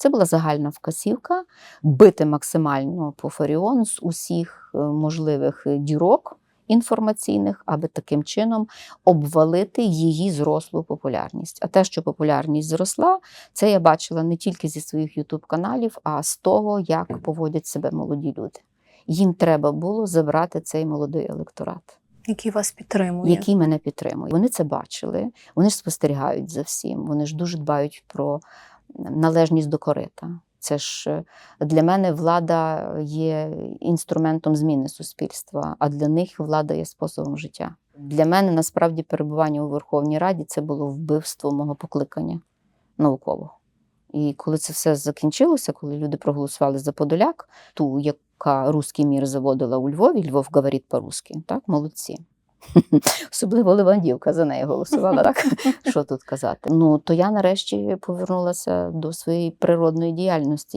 Це була загальна вказівка бити максимально по Фаріон з усіх е, можливих е, дірок інформаційних, аби таким чином обвалити її зрослу популярність. А те, що популярність зросла, це я бачила не тільки зі своїх ютуб-каналів, а з того, як поводять себе молоді люди. Їм треба було забрати цей молодий електорат Який вас підтримує? який мене підтримує. Вони це бачили, вони ж спостерігають за всім, вони ж дуже дбають про належність до корита. Це ж е, для мене влада є інструментом зміни суспільства, а для них влада є способом життя. Для мене насправді перебування у Верховній Раді це було вбивство мого покликання наукового. І коли це все закінчилося, коли люди проголосували за Подоляк, ту, яка руський мір заводила у Львові, Львов говорить по-русски, так, молодці. Особливо Левандівка за неї голосувала, так? Що тут казати? Ну, то я нарешті повернулася до своєї природної діяльності.